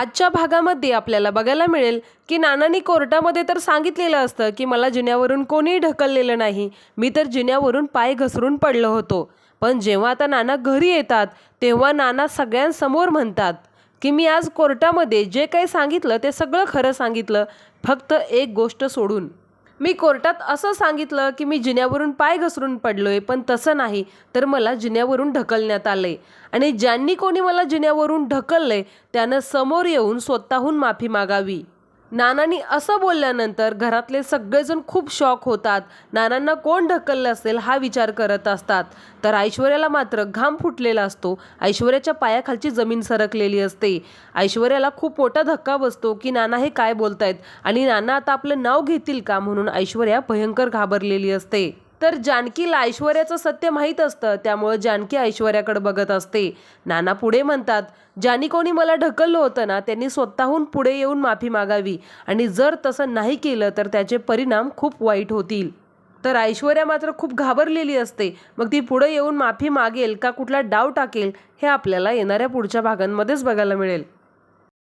आजच्या भागामध्ये आपल्याला बघायला मिळेल की नानांनी कोर्टामध्ये तर सांगितलेलं असतं की मला जिन्यावरून कोणीही ढकललेलं नाही. मी तर जिन्यावरून पाय घसरून पडलो होतो. पण जेव्हा आता नाना घरी येतात तेव्हा नाना सगळ्यांसमोर म्हणतात की मी आज कोर्टामध्ये जे काही सांगितलं ते सगळं खरं सांगितलं. फक्त एक गोष्ट सोडून. मी कोर्टात असं सांगितलं की मी जिन्यावरून पाय घसरून पडलोय पण तसं नाही. तर मला जिन्यावरून ढकलण्यात आलंय. आणि ज्यांनी कोणी मला जिन्यावरून ढकललंय त्यानं समोर येऊन स्वतःहून माफी मागावी. नानांनी असं बोलल्यानंतर घरातले सगळेजण खूप शॉक होतात. नानांना कोण ढकललं असेल हा विचार करत असतात. तर ऐश्वर्याला मात्र घाम फुटलेला असतो. ऐश्वर्याच्या पायाखालची जमीन सरकलेली असते. ऐश्वर्याला खूप मोठा धक्का बसतो की नाना हे काय बोलतायत आणि नाना आता आपलं नाव घेतील का म्हणून ऐश्वर्या भयंकर घाबरलेली असते. तर जानकीला ऐश्वर्याचं सत्य माहीत असतं त्यामुळं जानकी ऐश्वर्याकडे बघत असते. नाना पुढे म्हणतात ज्यांनी कोणी मला ढकललं होतं ना त्यांनी स्वतःहून पुढे येऊन माफी मागावी. आणि जर तसं नाही केलं तर त्याचे परिणाम खूप वाईट होतील. तर ऐश्वर्या मात्र खूप घाबरलेली असते. मग ती पुढे येऊन माफी मागेल का कुठला डाव टाकेल हे आपल्याला येणाऱ्या पुढच्या भागांमध्येच बघायला मिळेल.